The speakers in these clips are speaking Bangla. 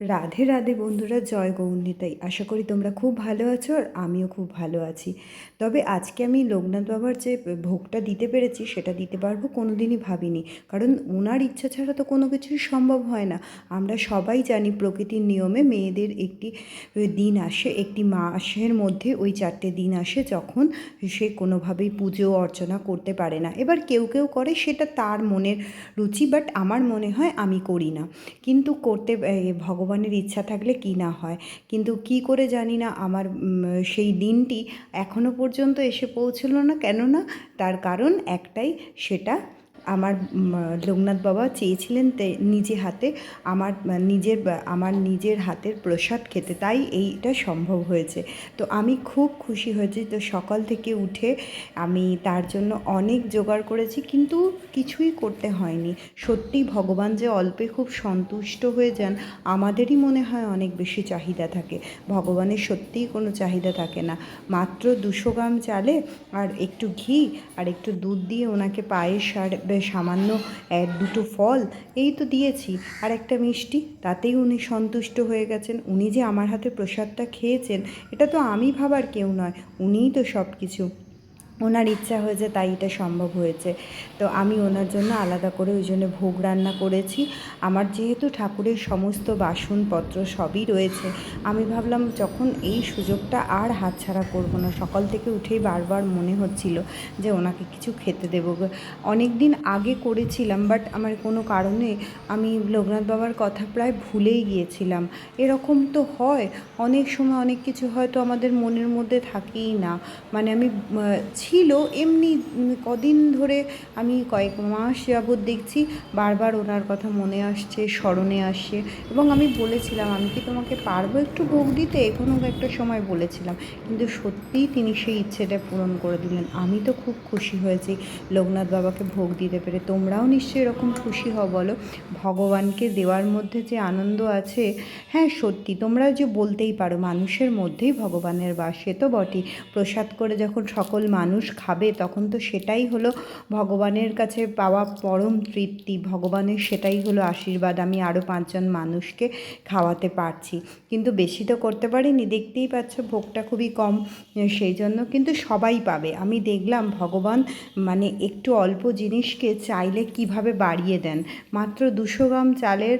রাধে রাধে বন্ধুরা জয় গৌরনীতাই। আশা করি তোমরা খুব ভালো আছো আর আমিও খুব ভালো আছি। তবে আজকে আমি লোকনাথ বাবার যে ভোগটা দিতে পেরেছি সেটা দিতে পারব কোনো দিনই ভাবিনি। কারণ ওনার ইচ্ছা ছাড়া তো কোনো কিছুই সম্ভব হয় না। আমরা সবাই জানি প্রকৃতির নিয়মে মেয়েদের একটি দিন আসে একটি মাসের মধ্যে ওই চারটে দিন আসে যখন সে কোনোভাবেই পুজো অর্চনা করতে পারে না। এবার কেউ কেউ করে সেটা তার মনের রুচি বাট আমার মনে হয় আমি করি না। কিন্তু করতে এ, ভগবানের ইচ্ছা থাকলে কি না হয়। কিন্তু কি করে জানি না আমার সেই দিনটি এখনও পর্যন্ত এসে পৌঁছলো না। কেননা তার কারণ একটাই, সেটা আমার লোকনাথ বাবা চেয়েছিলেন নিজে হাতে আমার, নিজের আমার নিজের হাতের প্রসাদ খেতে। তাই এইটা সম্ভব হয়েছে। তো আমি খুব খুশি হয়েছি তো সকাল থেকে উঠে আমি তার জন্য অনেক জোগাড় করেছি কিন্তু কিছুই করতে হয়নি। সত্যি ভগবান যে অল্পে খুব সন্তুষ্ট হয়ে যান, আমাদেরই মনে হয় অনেক বেশি চাহিদা থাকে। ভগবানের সত্যিই কোনো চাহিদা থাকে না। মাত্র দুশো গ্রাম চালে আর একটু ঘি আর একটু দুধ দিয়ে ওনাকে পায়েস বেশ সামান্য এক দুটো ফল, এই তো দিয়েছি। আর একটা মিষ্টি, তাতেই উনি সন্তুষ্ট হয়ে গেছেন। উনি যে আমার হাতে প্রসাদটা খেয়েছেন, এটা তো আমি ভাবার কেউ নয়, উনিই তো সব কিছু ওনার ইচ্ছা হয়েছে, তাই এটা সম্ভব হয়েছে। তো আমি ওনার জন্য আলাদা করে ওই জন্য ভোগ রান্না করেছি। আমার যেহেতু ঠাকুরের সমস্ত বাসনপত্র সবই রয়েছে, আমি ভাবলাম যখন এই সুযোগটা আর হাতছাড়া করব না, সকাল থেকে উঠেই বারবার মনে হচ্ছিল যে ওনাকে কিছু খেতে দেবো। অনেক দিন আগে করেছিলাম, বাট আমার কোনো কারণে আমি লোকনাথ বাবার কথা প্রায় ভুলেই গিয়েছিলাম। এরকম তো হয়, অনেক সময় অনেক কিছু হয়তো আমাদের মনের মধ্যে থাকেই না। মানে আমি ছিল, এমনি কদিন ধরে আমি কয়েক মাস যাবৎ দেখছি বারবার ওনার কথা মনে আসছে, স্মরণে আসছে এবং আমি বলেছিলাম, আমি কি তোমাকে পারব একটু ভোগ দিতে? এখনও একটা সময় বলেছিলাম, কিন্তু সত্যিই তিনি সেই ইচ্ছেটা পূরণ করে দিলেন। আমি তো খুব খুশি হয়েছি লোকনাথ বাবাকে ভোগ দিতে পেরে। তোমরাও নিশ্চয়ই এরকম খুশি হও, বলো। ভগবানকে দেওয়ার মধ্যে যে আনন্দ আছে হ্যাঁ সত্যি, তোমরা যে বলতেই পারো, মানুষের মধ্যেই ভগবানের বাস, সে তো বটেই। প্রসাদ করে যখন সকল মানুষ খাবে, তখন তো সেটাই হলো ভগবানের কাছে পাওয়া পরম তৃপ্তি। ভগবানের সেটাই হলো আশীর্বাদ। আমি আরও পাঁচজন মানুষকে খাওয়াতে পারছি। কিন্তু বেশি তো করতে পারিনি, দেখতেই পাচ্ছ ভোগটা খুবই কম সেই জন্য কিন্তু সবাই পাবে। আমি দেখলাম ভগবান মানে একটু অল্প জিনিসকে চাইলে কীভাবে বাড়িয়ে দেন? মাত্র দুশো গ্রাম চালের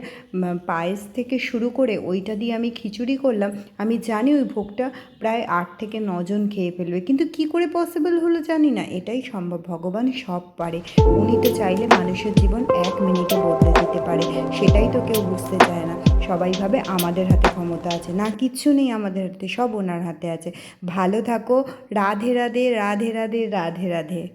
পায়েস থেকে শুরু করে ওইটা দিয়ে আমি খিচুড়ি করলাম। আমি জানি ওই ভোগটা প্রায় আট থেকে নজন খেয়ে ফেলবে। কিন্তু কি করে পসিবল হলো? জানি না, এটাই সম্ভব। ভগবান সব পারে। উনি তো চাইলে মানুষের জীবন এক মিনিটে বদলে যেতে পারে। সেটাই তো কেউ বুঝতে চায় না। সবাই ভাবে আমাদের হাতে ক্ষমতা আছে। না কিচ্ছু নেই আমাদের হাতে, সব ওনার হাতে আছে। ভালো থাকো। রাধে রাধে রাধে রাধে রাধে রাধে।